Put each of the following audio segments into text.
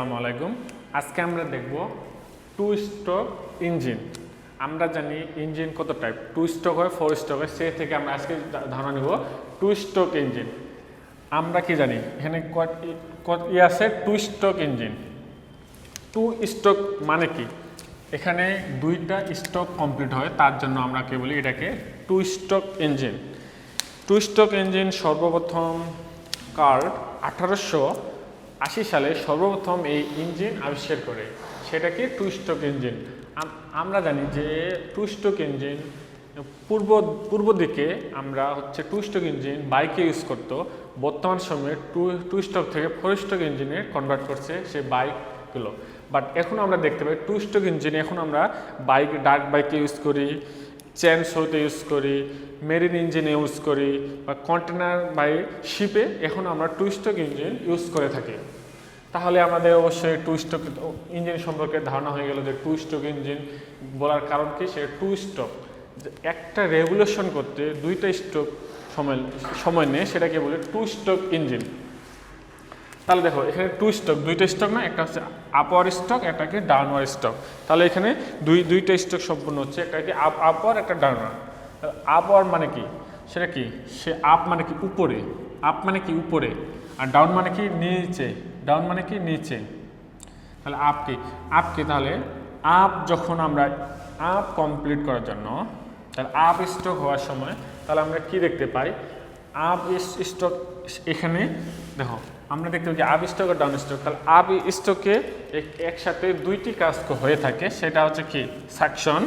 আসসালামু আলাইকুম। আজকে আমরা দেখব টু স্ট্রোক ইঞ্জিন আমরা জানি ইঞ্জিন কত টাইপ টু স্ট্রোক হয় ফোর স্ট্রোক হয় সে থেকে আমরা আজকে ধারণা নিব টু স্ট্রোক ইঞ্জিন আমরা কি জানি? এখানে ই- আছে two stroke engine two stroke মানে কি? এখানে দুইটা স্ট্রোক কমপ্লিট হয়, তার জন্য আমরা কি বলি? এটাকে two stroke engine two stroke engine সর্বপ্রথম কার্ড আঠারোশো আশি সালে সর্বপ্রথম এই ইঞ্জিন আবিষ্কার করে। সেটা কি টু স্ট্রোক ইঞ্জিন? আমরা জানি যে টু স্ট্রোক ইঞ্জিন পূর্ব পূর্ব দিকে আমরা হচ্ছে টু স্ট্রোক ইঞ্জিন বাইকে ইউজ করতো। বর্তমান সময়ে টু টু স্ট্রোক থেকে ফোর স্ট্রোক ইঞ্জিনে কনভার্ট করছে সে বাইকগুলো। বাট এখন আমরা দেখতে পাই টু স্ট্রোক ইঞ্জিন এখন আমরা বাইক, ডার্ক বাইকে ইউজ করি। চেন শোতে ইউজ করি মেরিন ইঞ্জিনে ইউজ করি, বা কন্টেনার বাই শিপে এখন আমরা টু স্ট্রোক ইঞ্জিন ইউজ করে থাকি। তাহলে আমাদের অবশ্যই টু স্ট্রোক ইঞ্জিন সম্পর্কে ধারণা হয়ে গেল যে টু স্ট্রোক ইঞ্জিন বলার কারণ কি? সে টু স্ট্রোক একটা রেগুলেশন করতে দুইটা স্ট্রোক সময় সময় নেয়, সেটাকে বলে টু স্ট্রোক ইঞ্জিন তাহলে দেখো, এখানে টু স্টক দুইটা স্টক না, একটা হচ্ছে আপওয়ার স্টক একটাকে ডাউনওয়ার স্টক তাহলে এখানে দুই, দুইটা স্টক সম্পূর্ণ হচ্ছে, একটা কি আপ আপওয়ার একটা ডাউনওয়ার আপওয়ার মানে কি? সেটা কি? সে আপ মানে কি উপরে আপ মানে কি উপরে, আর ডাউন মানে কি নিচে ডাউন মানে কি নিচে। তাহলে আপ কি? আপ কি? তাহলে আপ যখন আমরা আপ কমপ্লিট করার জন্য, তাহলে আপ স্টক হওয়ার সময়, তাহলে আমরা কি দেখতে পাই? আপ স্টক এখানে, দেখো আমরা দেখতে যে আপ স্টক আর ডাউন স্টক। তাহলে আপ স্টকে একসাথে দুইটি কাজ হয়ে থাকে। সেটা হচ্ছে কি? সাকশন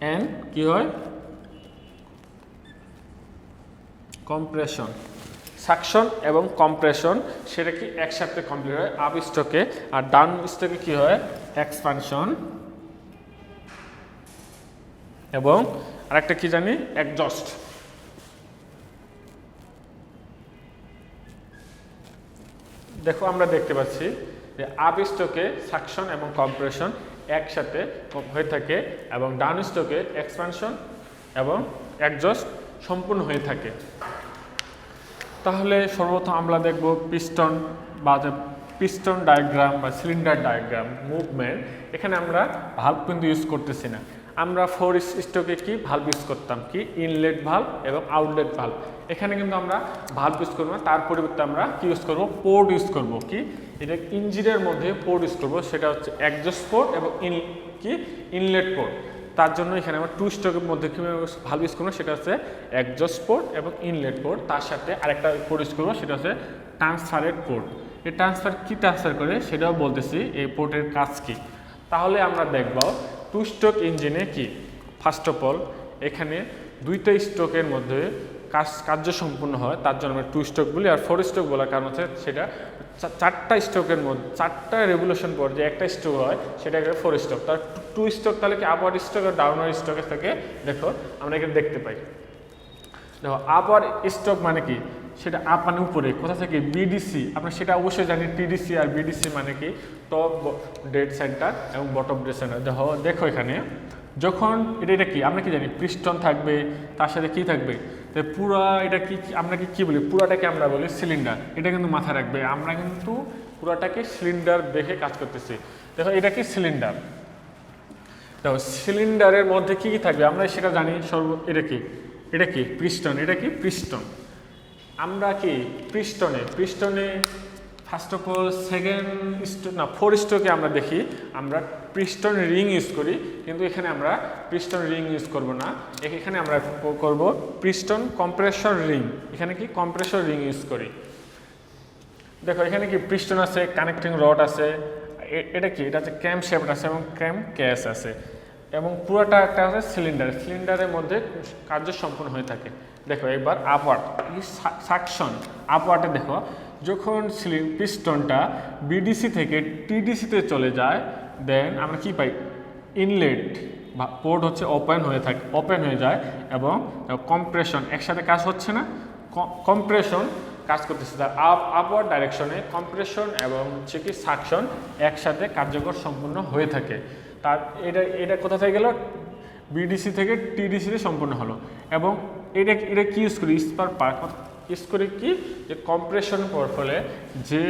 অ্যান্ড কি হয়? কম্প্রেশন। সাকশন এবং কম্প্রেশন সেটা কি একসাথে কমপ্লিট হয়? আপ স্টকে। আর ডাউন স্টকে কি হয়? এক্সপানশন। এবং আরেকটা কি জানি? একজস্ট দেখো, আমরা দেখতে পাচ্ছি যে আপ স্টকে সাকশন এবং কম্প্রেশন একসাথে হয়ে থাকে এবং ডাউন স্টকে এক্সপানশন এবং একজস্ট সম্পূর্ণ হয়ে থাকে। তাহলে সর্বপ্রথম আমরা দেখব পিস্টন বা পিস্টন ডায়াগ্রাম বা সিলিন্ডার ডায়াগ্রাম মুভমেন্ট এখানে আমরা ভাল্ব কিন্তু ইউজ করতেছি না। আমরা ফোর স্টকে কি ভাল্ব ইউজ করতাম? কি ইনলেট ভাল্ব এবং আউটলেট ভাল্ব এখানে কিন্তু আমরা ভাল্ব ইউজ করব না, তার পরিবর্তে আমরা কি ইউজ করব? পোর্ট ইউজ করব। কি? এটা ইঞ্জিনের মধ্যে পোর্ট ইউজ করব, সেটা হচ্ছে একজস্ট পোর্ট এবং ইন কি? ইনলেট পোর্ট তার জন্য এখানে আমরা টু স্টকের মধ্যে ভালো ইউজ করব সেটা হচ্ছে একজস্ট পোর্ট এবং ইনলেট পোর্ট তার সাথে আরেকটা পোর্ট ইউজ করব, সেটা হচ্ছে ট্রান্সফারের পোর্ট এই ট্রান্সফার কী ট্রান্সফার করে? সেটাও বলতেছি, এই পোর্টের কাজ কী? তাহলে আমরা দেখব টু স্ট্রোক ইঞ্জিনে কি? ফার্স্ট অফ অল এখানে দুইটা স্ট্রোকের মধ্যে কাজ কার্য সম্পূর্ণ হয়, তার জন্য আমরা টু স্ট্রোক বলি, আর ফোর স্ট্রোক বলার কারণ হচ্ছে সেটা চারটা স্ট্রোকের মধ্যে, চারটা রেগুলেশন পর যে একটা স্ট্রোক হয়, সেটা একটা ফোর স্ট্রোক তার টু স্ট্রোক তাহলে কি আপওয়ার স্ট্রোক আর ডাউনওয়ার স্ট্রোকের থেকে দেখো, আমরা এখানে দেখতে পাই। দেখো আপওয়ার স্ট্রোক মানে কি? সেটা আপ মানে উপরে, কোথা থেকে? বিডিসি আমরা সেটা অবশ্যই জানি টিডিসি আর বিডিসি মানে কি? টপ ডেড সেন্টার এবং বটম ডেড সেন্টার দেখো দেখো এখানে, যখন, এটা এটা কি? আমরা কি জানি? পিস্টন থাকবে, তার সাথে কি থাকবে? তো পুরা এটা কি, আমরা কি, কী বলি? পুরাটাকে আমরা বলি সিলিন্ডার এটা কিন্তু মাথায় রাখবে। আমরা কিন্তু পুরাটাকে সিলিন্ডার দেখে কাজ করতেছি। দেখো, এটা কি সিলিন্ডার দেখো সিলিন্ডারের মধ্যে কি কি থাকবে? আমরা সেটা জানি। সর্ব, এটা কি? এটা কি? পিস্টন এটা কি? পৃষ্ঠন আমরা কি? পিস্টনে পিস্টনে first of all second stroke না ফোর স্টোকে আমরা দেখি, আমরা পিস্টন রিং ইউজ করি, কিন্তু এখানে আমরা পিস্টন রিং ইউজ করব না। এখানে আমরা করব পিস্টন কম্প্রেসর রিং এখানে কি? কম্প্রেসর রিং ইউজ করি। দেখো, এখানে কি পিস্টন আছে কানেক্টিং রড আছে এটা কি? এটা হচ্ছে ক্যাম শেপ আছে এবং ক্যাম ক্যাস আছে। এবং পুরোটা একটা আছে সিলিন্ডার সিলিন্ডারের মধ্যে কার্য সম্পন্ন হয়ে থাকে। দেখো, এবার আপওয়ার্ড সাকশন আপওয়ার্ডে দেখো যখন পিস্টনটা বিডিসি থেকে টিডিসিতে চলে যায় দেন আমরা কি পাই? ইনলেট বা পোর্ট হচ্ছে ওপেন হয়ে থাকে ওপেন হয়ে যায় এবং কম্প্রেশন একসাথে কাজ হচ্ছে না। কম্প্রেশন কাজ করতেছে তার আপ আপওয়ার্ড ডাইরেকশনে কম্প্রেশন এবং হচ্ছে কি সাকশন একসাথে কার্যকর সম্পূর্ণ হয়ে থাকে। তার এটা এটা কোথা থেকে গেল? বিডিসি থেকে টিডিসিতে সম্পূর্ণ হলো। এবং এটা এটা কি ইউজ করি? স্পার পার্ক ইউজ করি কি? যে কম্প্রেশন করার ফলে যে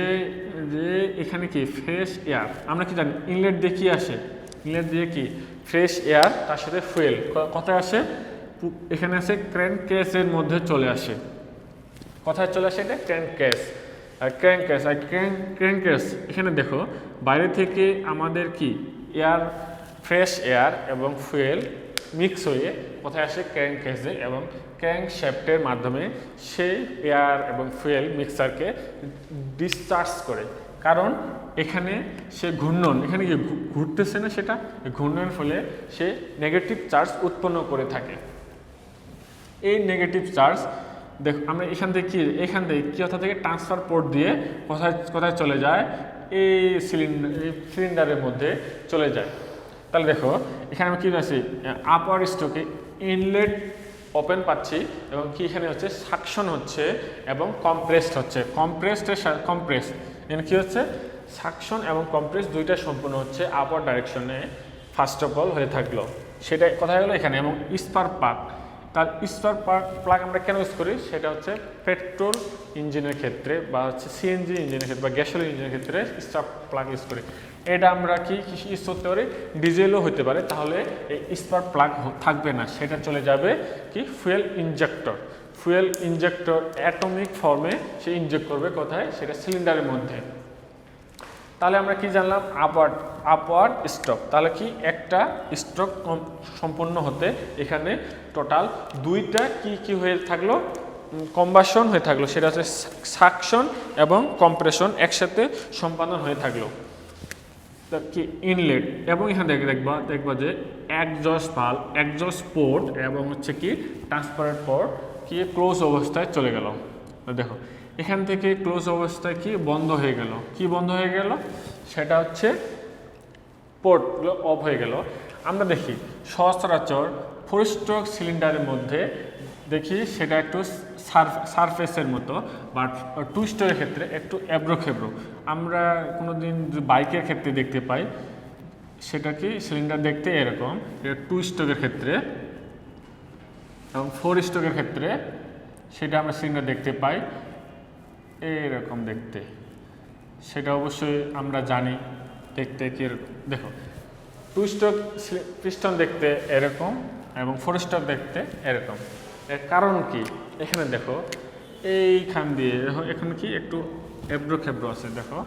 যে এখানে কি? ফ্রেশ এয়ার আমরা কি জানি? ইনলেট দিয়ে কি আসে? ইনলেট দিয়ে কি? ফ্রেশ এয়ার তার সাথে ফুয়েল কথায় আসে? এখানে আসে ক্র্যাঙ্ক কেসের মধ্যে চলে আসে। কথায় চলে আসে এটা? ক্র্যাঙ্ক কেস আর ক্র্যাঙ্ক কেস আর ক্র্যাঙ্ক ক্র্যাঙ্ক কেস এখানে দেখো, বাইরে থেকে আমাদের কি? এয়ার ফ্রেশ এয়ার এবং ফুয়েল মিক্স হয়ে কোথায় আসে ক্র্যাঙ্ক কেসে এবং ক্র্যাঙ্ক শ্যাফটের মাধ্যমে সেই এয়ার এবং ফুয়েল মিক্সারকে ডিসচার্জ করে। কারণ এখানে সে ঘূর্ণন, এখানে কি ঘুরতেছে না সেটা ঘূর্ণনের ফলে সে নেগেটিভ চার্জ উৎপন্ন করে থাকে। এই নেগেটিভ চার্জ দেখ, আমরা এখান থেকে কি, এখান থেকে কি কোথা থেকে? ট্রান্সফার পোর্ট দিয়ে কোথায় কোথায় চলে যায়? এই সিলিন্ডার সিলিন্ডারের মধ্যে চলে যায়। তাহলে দেখো, এখানে আমি কি পাচ্ছি আপার স্টকে ইনলেট ওপেন পাচ্ছি এবং কি এখানে হচ্ছে? সাকশন হচ্ছে এবং কম্প্রেসড হচ্ছে। কম্প্রেসডের কম্প্রেস এখানে কি হচ্ছে? সাকশন এবং কম্প্রেস দুইটা সম্পূর্ণ হচ্ছে আপার ডাইরেকশনে ফার্স্ট অফ অল হয়ে থাকল। সেটা কোথায় হলো এখানে এবং স্পার পাক তার স্পার প্লাগ আমরা কেন ইউজ করি? সেটা হচ্ছে পেট্রোল ইঞ্জিনের ক্ষেত্রে বা হচ্ছে সিএনজি ইঞ্জিনের ক্ষেত্রে বা গ্যাসোলিন ইঞ্জিনের ক্ষেত্রে স্পার প্লাগ ইউজ করি। এটা আমরা কি ইউজ করতে পারি ডিজেলও হতে পারে। তাহলে এই স্পার প্লাগ থাকবে না। সেটা চলে যাবে কি? Fuel injector fuel injector atomic ফর্মে সে ইনজেক্ট করবে কোথায়? সেটা সিলিন্ডারের মধ্যে। তাহলে আমরা কি জানলাম? আপওয়ার্ড আপওয়ার্ড স্ট্রোক তাহলে কি? একটা স্ট্রোক সম্পূর্ণ হতে এখানে টোটাল দুইটা কি কি হয়ে থাকল? কম্বাসন হয়ে থাকল। সেটা হচ্ছে সাকশন এবং কম্প্রেশন একসাথে সম্পাদন হয়ে থাকল। কি ইনলেট এবং এখানে দেখে দেখবা দেখবা যে একজস ভালো একজস পোর্ট এবং হচ্ছে কি ট্রান্সপারেন্ট পোর্ট কি ক্লোজ অবস্থায় চলে গেল। দেখো, এখান থেকে ক্লোজ অবস্থায় কি বন্ধ হয়ে গেল। কি বন্ধ হয়ে গেল? সেটা হচ্ছে পোর্টগুলো অফ হয়ে গেল। আমরা দেখি, সচরাচর ফোর স্ট্রোক সিলিন্ডারের মধ্যে দেখি সেটা একটু সারফেসের মতো বাট টু স্টোরের ক্ষেত্রে একটু এবড়ো খেবড়ো আমরা কোনো দিন বাইকের ক্ষেত্রে দেখতে পাই, সেটা কি সিলিন্ডার দেখতে এরকম টু স্ট্রোকের ক্ষেত্রে এবং ফোর স্ট্রোকের ক্ষেত্রে সেটা আমরা সিলিন্ডার দেখতে পাই, এরকম দেখতে। সেটা অবশ্যই আমরা জানি, দেখতে কি দেখো টু স্ট্রোক পিস্টন দেখতে এরকম এবং ফোর স্ট্রোক দেখতে এরকম। কারণ কি? এখানে দেখো, এইখান দিয়ে, দেখো, এখানে কি একটু এবড়ো খেবড়ো আছে, দেখো।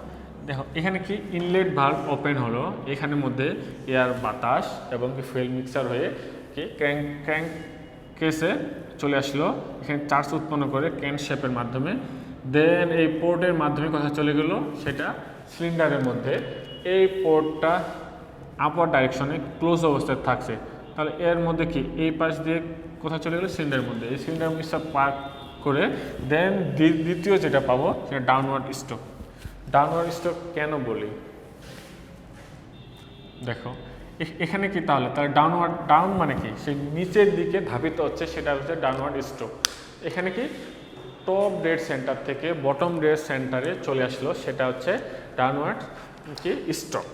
দেখো, এখানে কি ইনলেট ভাল্ব ওপেন হলো, এখানের মধ্যে এয়ার বাতাস এবং কি ফুয়েল মিক্সার হয়ে কি ক্র্যাঙ্ক ক্র্যাঙ্ক কেসে চলে আসলো। এখানে চার্জ উৎপন্ন করে ক্যান শেপের মাধ্যমে। দেন এই পোর্টের মাধ্যমে কথা চলে গেল, সেটা সিলিন্ডারের মধ্যে। এই পোর্টটা আপার ডাইরেকশনে ক্লোজ অবস্থায় থাকছে। তাহলে এর মধ্যে কি? এই পাশ দিয়ে কোথায় চলে গেলো সিলিন্ডারের মধ্যে। এই সিলিন্ডার মিক্সার পার্ক করে দেন দ্বিতীয় যেটা পাবো, সেটা ডাউনওয়ার্ড স্ট্রোক ডাউনওয়ার্ড স্ট্রোক কেন বলি? দেখো এখানে কি তাহলে? তাহলে ডাউনওয়ার্ড ডাউন মানে কি? সেই নিচের দিকে ধাবিত হচ্ছে, সেটা হচ্ছে ডাউনওয়ার্ড স্ট্রোক এখানে কি? টপ ডেড সেন্টার থেকে বটম ডেড সেন্টারে চলে আসলো, সেটা হচ্ছে ডাউনওয়ার্ড কি? স্ট্রোক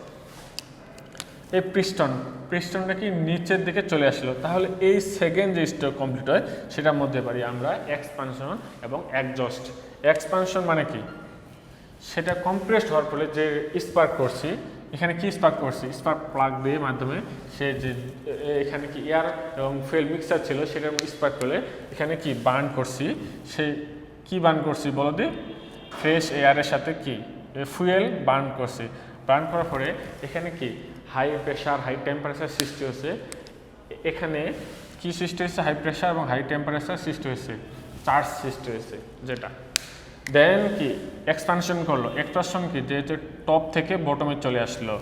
এই পিস্টন পিস্টনটা কি নিচের দিকে চলে আসলো? তাহলে এই সেকেন্ড যে স্ট্রোক কমপ্লিট হয়, সেটার মধ্যে পারি আমরা এক্সপানশন এবং একজস্ট এক্সপানশন মানে কি? সেটা কম্প্রেসড হওয়ার ফলে যে স্পার্ক করছি, এখানে কি স্পার্ক করছি? স্পার্ক প্লাগ দিয়ে মাধ্যমে সে যে এখানে কি এয়ার এবং ফুয়েল মিক্সার ছিল সেটার স্পার্ক করলে এখানে কি বার্ন করছি? সেই কি বার্ন করছি বলো দি? ফ্রেশ এয়ারের সাথে কি? ফুয়েল বার্ন করছি। বার্ন করার পরে এখানে কি হাই প্রেশার হাই টেম্পারেচার সৃষ্টি হয়েছে। এখানে কি সৃষ্টি হয়েছে? হাই প্রেশার এবং হাই টেম্পারেচার সৃষ্টি হয়েছে। চার্জ সৃষ্টি হয়েছে যেটা। দেন কি? এক্সপানশন করল। এক্সপানশন কি? যে টপ থেকে বটমে চলে আসলো।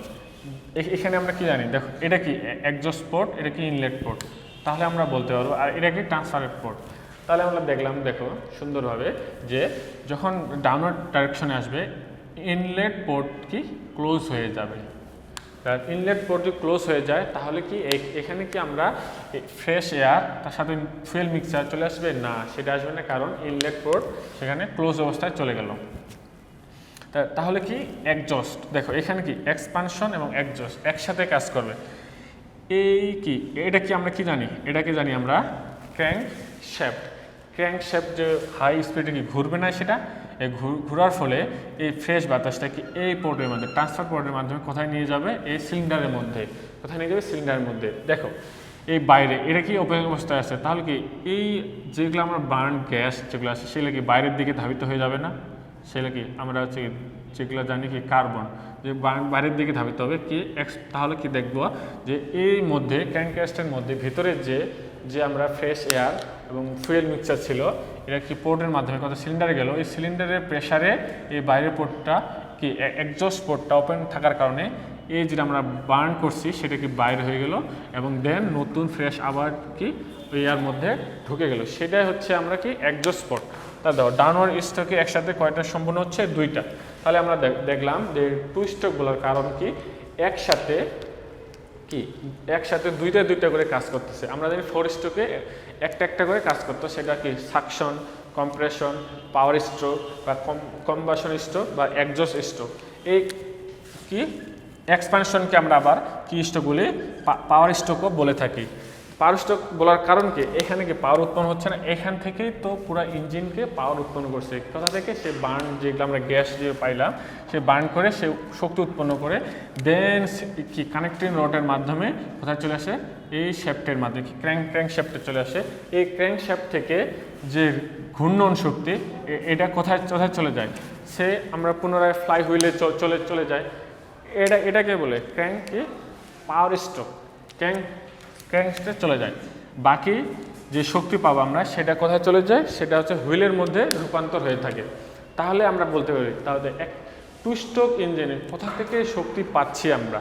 এখানে আমরা কি জানি? দেখো, এটা কি? একজস্ট পোর্ট এটা কি ইনলেট পোর্ট তাহলে আমরা বলতে পারব, আর এটা কি ট্রান্সফারেট পোর্ট তাহলে আমরা দেখলাম, দেখো, সুন্দরভাবে যে যখন ডাউনওয়ার্ড ডাইরেকশনে আসবে ইনলেট পোর্ট কি? ক্লোজ হয়ে যাবে। ইনলেট পোর্ট যদি ক্লোজ হয়ে যায়, তাহলে কি এখানে কি আমরা ফ্রেশ এয়ার তার সাথে ফুয়েল মিক্সার চলে আসবে? না, সেটা আসবে না, কারণ ইনলেট পোর্ট সেখানে ক্লোজ অবস্থায় চলে গেল। তাহলে কি একজস্ট দেখো, এখানে কি এক্সপানশন এবং একজস্ট একসাথে কাজ করবে। এই কি, এটা কি আমরা কি জানি? এটা কি জানি আমরা? ক্র্যাঙ্ক শ্যাফট ক্র্যাঙ্ক শ্যাফট যে হাই স্পিডে কি ঘুরবে না সেটা? এই ঘোরার ফলে এই ফ্রেশ বাতাসটা কি এই পোর্টের মধ্যে, ট্রান্সফার পোর্টের মাধ্যমে কোথায় নিয়ে যাবে? এই সিলিন্ডারের মধ্যে। কোথায় নিয়ে যাবে? সিলিন্ডারের মধ্যে। দেখো, এই বাইরে, এটা কি ওপেন অবস্থায় আছে? তাহলে কি এই যেগুলো আমরা বার্ন গ্যাস যেগুলো আছে, সেগুলো কি বাইরের দিকে ধাবিত হয়ে যাবে না? সেগুলো কি আমরা হচ্ছে যেগুলো জানি কি কার্বন যে বাইরের দিকে ধাবিত হবে কি তাহলে কি দেখব যে এই মধ্যে ক্যানক্যাস্টের মধ্যে ভিতরে যে যে আমরা ফ্রেশ এয়ার এবং ফুয়েল মিক্সচার ছিল, এটা কি পোর্টের মাধ্যমে, কত সিলিন্ডারে গেল। এই সিলিন্ডারের প্রেসারে এই বাইরের পোর্টটা কি একজস্ট পোর্টটা ওপেন থাকার কারণে এই যেটা আমরা বার্ন করছি, সেটা কি বাইরে হয়ে গেল এবং দেন নতুন ফ্রেশ আবার কি ওই এয়ার মধ্যে ঢুকে গেল। সেটাই হচ্ছে আমরা কি একজস্ট পোর্ট তা দেখো ডাউনওয়ার্ড স্ট্রোকে একসাথে কয়টা সম্পূর্ণ হচ্ছে? দুইটা। তাহলে আমরা দেখ- দেখলাম যে টু স্ট্রোক বলার কারণ কি? একসাথে কি? একসাথে দুইটা দুইটা করে কাজ করতেছে। আমরা জানি ফোর স্ট্রোকে একটা একটা করে কাজ করতো। সেটা কি? সাকশন, কম্প্রেশন, পাওয়ার স্ট্রোক বা কম্বাসন স্ট্রোক বা একজস স্ট্রোক। এই কি? এক্সপানশনকে আমরা আবার কি স্ট্রোক বলে পাওয়ার স্ট্রোকও বলে থাকি। পাওয়ার বলার কারণ কি? এখানে কি পাওয়ার উৎপন্ন হচ্ছে না? এখান থেকেই তো পুরো ইঞ্জিনকে পাওয়ার উৎপন্ন করছে। কোথা থেকে সে বার্ন যেগুলো আমরা গ্যাস যে পাইলাম, সে বার্ন করে সে শক্তি উৎপন্ন করে দেন কি কানেক্টিং রডের মাধ্যমে কোথায় চলে আসে? এই শ্যাফটের মাধ্যমে, কি ক্র্যাঙ্ক ক্র্যাঙ্ক শ্যাফটে চলে আসে। এই ক্র্যাঙ্ক শ্যাফট থেকে যে ঘূর্ণন শক্তি এটা কোথায় কোথায় চলে যায়? সে আমরা পুনরায় ফ্লাই হুইলে চলে চলে যায় এটা, এটাকে বলে ক্র্যাঙ্ক কি? পাওয়ার স্ট্রোক ক্র্যাঙ্ক ক্র্যাঙ্কসটা চলে যায়। বাকি যে শক্তি পাবো আমরা, সেটা কোথায় চলে যায়? সেটা হচ্ছে হুইলের মধ্যে রূপান্তর হয়ে থাকে। তাহলে আমরা বলতে পারি, তাহলে এক টু স্ট্রোক ইঞ্জিনে কোথা থেকে শক্তি পাচ্ছি আমরা?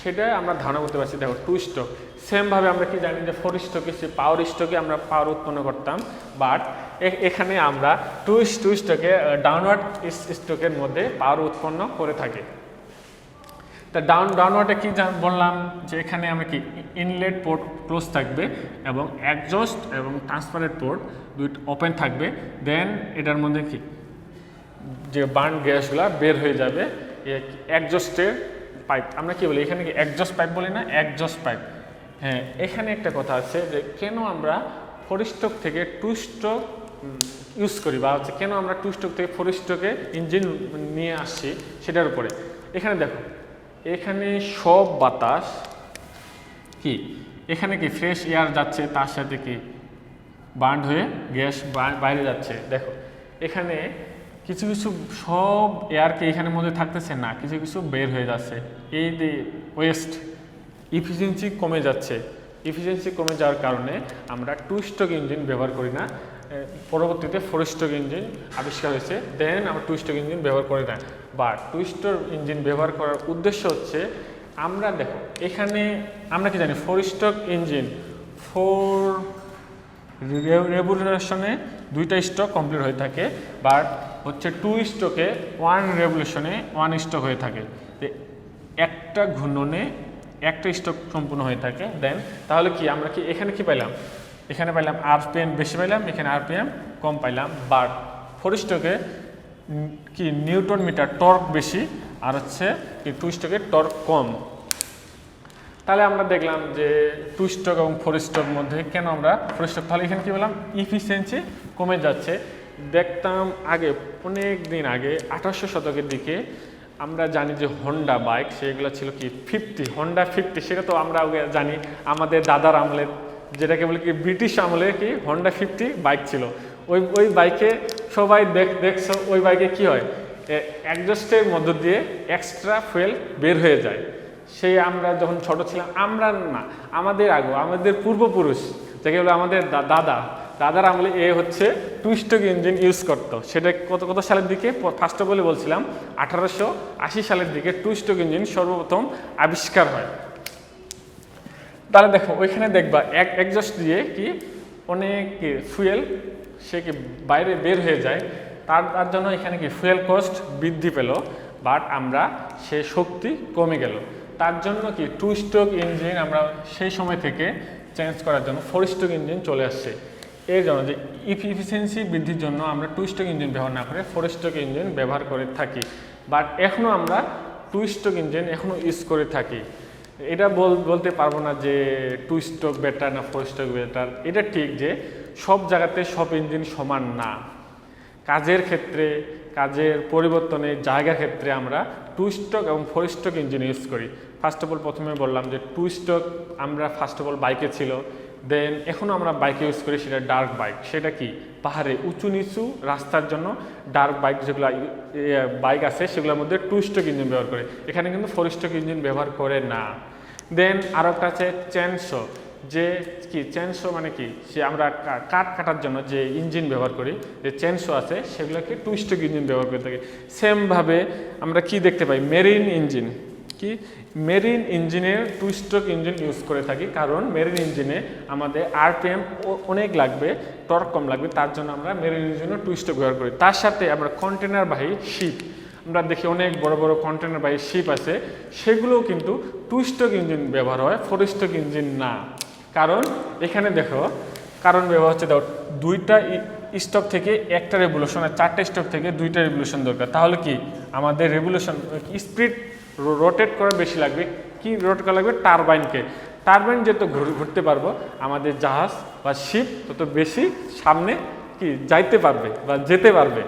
সেটা আমরা ধারণা করতে পারছি। দেখো টু স্ট্রোক সেমভাবে আমরা কি জানি যে ফোর স্ট্রোকে সে পাওয়ার স্ট্রোকে আমরা পাওয়ার উৎপন্ন করতাম। বাট এখানে আমরা টু টু স্ট্রোকে ডাউনওয়ার্ড স্ট্রোকের মধ্যে পাওয়ার উৎপন্ন করে থাকি। তা ডাউন ডাউনওয়ার্ডে কি বললাম যে এখানে আমি কি ইনলেট পোর্ট ক্লোজ থাকবে এবং অ্যাডজস্ট এবং ট্রান্সপারেন্ট পোর্ট দুইটা ওপেন থাকবে। দেন এটার মধ্যে কি? যে বার্ন গ্যাসগুলো বের হয়ে যাবে একজস্টের পাইপ আমরা কি বলি? এখানে কি একজস্ট পাইপ বলি না? একজস্ট পাইপ হ্যাঁ এখানে একটা কথা আছে যে কেন আমরা ফোরিস্টক থেকে টু স্ট্রোক ইউজ করি বা হচ্ছে কেন আমরা টু স্ট্রোক থেকে ফোর স্ট্রোকে ইঞ্জিন নিয়ে আসছি সেটার উপরে। এখানে দেখো এখানে সব বাতাস কি? এখানে কি ফ্রেশ এয়ার যাচ্ছে, তার সাথে কি বার্ন হয়ে গ্যাস বাইরে যাচ্ছে? দেখো, এখানে কিছু কিছু সব এয়ারকে এখানের মধ্যে থাকতেছে না, কিছু কিছু বের হয়ে যাচ্ছে। এই যে ওয়েস্ট ইফিসিয়েন্সি কমে যাচ্ছে। ইফিসিয়েন্সি কমে যাওয়ার কারণে আমরা টু স্ট্রোক ইঞ্জিন ব্যবহার করি না। পরবর্তীতে ফোর স্ট্রোক ইঞ্জিন আবিষ্কার হয়েছে। দেন আমরা টু স্ট্রোক ইঞ্জিন ব্যবহার করি না। বা টু স্ট্রোক ইঞ্জিন ব্যবহার করার উদ্দেশ্য হচ্ছে, আমরা দেখো, এখানে আমরা কি জানি ফোর স্ট্রোক ইঞ্জিন ফোর রেভুলেশনে দুইটা স্টক কমপ্লিট হয়ে থাকে বাট হচ্ছে টু স্টকে ওয়ান রেভুলেশনে ওয়ান স্টক হয়ে থাকে। একটা ঘূর্ণনে একটা স্টক সম্পূর্ণ হয়ে থাকে দেন তাহলে কি, আমরা কি এখানে কি পাইলাম? এখানে পাইলাম আরপিএম বেশি পাইলাম, এখানে আরপিএম কম পাইলাম বাট ফোর স্টকে কি নিউটন মিটার, টর্ক বেশি, আর হচ্ছে কি টু স্টকে টর্ক কম। তাহলে আমরা দেখলাম যে টু স্টক এবং ফোর স্টক মধ্যে কেন আমরা ফোর স্টক তাহলে এখানে কি বললাম? ইফিসিয়েন্সি কমে যাচ্ছে। দেখতাম আগে, অনেক দিন আগে, আঠারোশো শতকের দিকে আমরা জানি যে হন্ডা বাইক সেগুলো ছিল কি ফিফটি হন্ডা ফিফটি সেটা তো আমরা জানি। আমাদের দাদার আমলের যেটাকে বলে কি ব্রিটিশ আমলে কি হন্ডা ফিফটি বাইক ছিল। ওই ওই বাইকে সবাই দেখ দেখছ, ওই বাইকে কি হয়? অ্যাডজাস্টের মধ্য দিয়ে এক্সট্রা ফুয়েল বের হয়ে যায়। সেই আমরা যখন ছোট ছিলাম, আমরা না, আমাদের আগো, আমাদের পূর্বপুরুষ, যাকে বলে আমাদের দাদা, দাদার আমলে এ হচ্ছে টুইস্টক ইঞ্জিন ইউজ করতো। সেটা কত কত সালের দিকে? ফার্স্ট অফ বলে বলছিলাম, আঠারোশো আশি সালের দিকে টুইস্টক ইঞ্জিন সর্বপ্রথম আবিষ্কার হয়। তাহলে দেখো, ওইখানে দেখবা, এক একজস্ট দিয়ে কি অনেক ফুয়েল সে কি বাইরে বের হয়ে যায়। তার তার জন্য এখানে কি ফুয়েল কস্ট বৃদ্ধি পেল বাট আমরা সে শক্তি কমে গেল। তার জন্য কি টু স্ট্রোক ইঞ্জিন আমরা সেই সময় থেকে চেঞ্জ করার জন্য ফোর স্ট্রোক ইঞ্জিন চলে আসছে। এর জন্য যে ইফিসিয়েন্সি বৃদ্ধির জন্য আমরা টু স্ট্রোক ইঞ্জিন ব্যবহার না করে ফোর স্ট্রোক ইঞ্জিন ব্যবহার করে থাকি। বাট এখনও আমরা টু স্ট্রোক ইঞ্জিন এখনও ইউজ করে থাকি। এটা বল, বলতে পারব না যে টু স্ট্রোক বেটার না ফোর স্ট্রোক বেটার এটা ঠিক যে সব জায়গাতে সব ইঞ্জিন সমান না। কাজের ক্ষেত্রে, কাজের পরিবর্তনে, জায়গার ক্ষেত্রে আমরা টু স্ট্রোক এবং ফোর স্ট্রোক ইঞ্জিন ইউজ করি। ফার্স্ট অফ অল প্রথমে বললাম যে টু স্ট্রোক আমরা ফার্স্ট অফ অল বাইকে ছিল। দেন এখনও আমরা বাইক ইউজ করি, সেটা ডার্ক বাইক সেটা কি? পাহাড়ে উঁচু নিচু রাস্তার জন্য ডার্ক বাইক যেগুলো বাইক আছে, সেগুলোর মধ্যে টু স্ট্রোক ইঞ্জিন ব্যবহার করে। এখানে কিন্তু ফোর স্ট্রোক ইঞ্জিন ব্যবহার করে না। দেন আরও একটা আছে চেনশো যে কি? চেনশো মানে কি? সে আমরা কাঠ কাটার জন্য যে ইঞ্জিন ব্যবহার করি, যে চেনশো আছে, সেগুলোকে টু স্ট্রোক ইঞ্জিন ব্যবহার করে থাকি। সেমভাবে আমরা কি দেখতে পাই? মেরিন ইঞ্জিন কি? মেরিন ইঞ্জিনের টু স্ট্রোক ইঞ্জিন ইউজ করে থাকি। কারণ মেরিন ইঞ্জিনে আমাদের আরপিএম অনেক লাগবে টর্ক কম লাগবে, তার জন্য আমরা মেরিন ইঞ্জিনও টু স্ট্রোক ব্যবহার করি। তার সাথে আমরা কন্টেনার বাহী শিপ আমরা দেখি অনেক বড় বড় কন্টেনার বাহী শিপ আছে, সেগুলোও কিন্তু টু স্ট্রোক ইঞ্জিন ব্যবহার হয় ফোর স্ট্রোক ইঞ্জিন না। কারণ এখানে দেখো, কারণ ব্যবহার হচ্ছে, দেখো, দুইটা স্টক থেকে একটা রেভুলেশন আর চারটে স্টক থেকে দুইটা রেভুলেশন দরকার। তাহলে কি? আমাদের রেভুলেশন স্পিড রোটেট করা বেশি লাগবে। কি রোটেট করা লাগবে? টারবাইনকে টারবাইন যত ঘুর- ঘুরতে পারব, আমাদের জাহাজ বা শিপ তত বেশি সামনে কি যাইতে পারবে বা যেতে পারবে।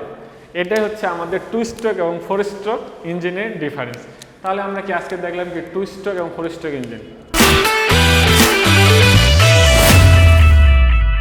এটাই হচ্ছে আমাদের টু স্ট্রোক এবং ফোর স্ট্রোক ইঞ্জিনের ডিফারেন্স তাহলে আমরা কি আজকে দেখলাম কি টু স্ট্রোক এবং ফোর স্ট্রোক ইঞ্জিন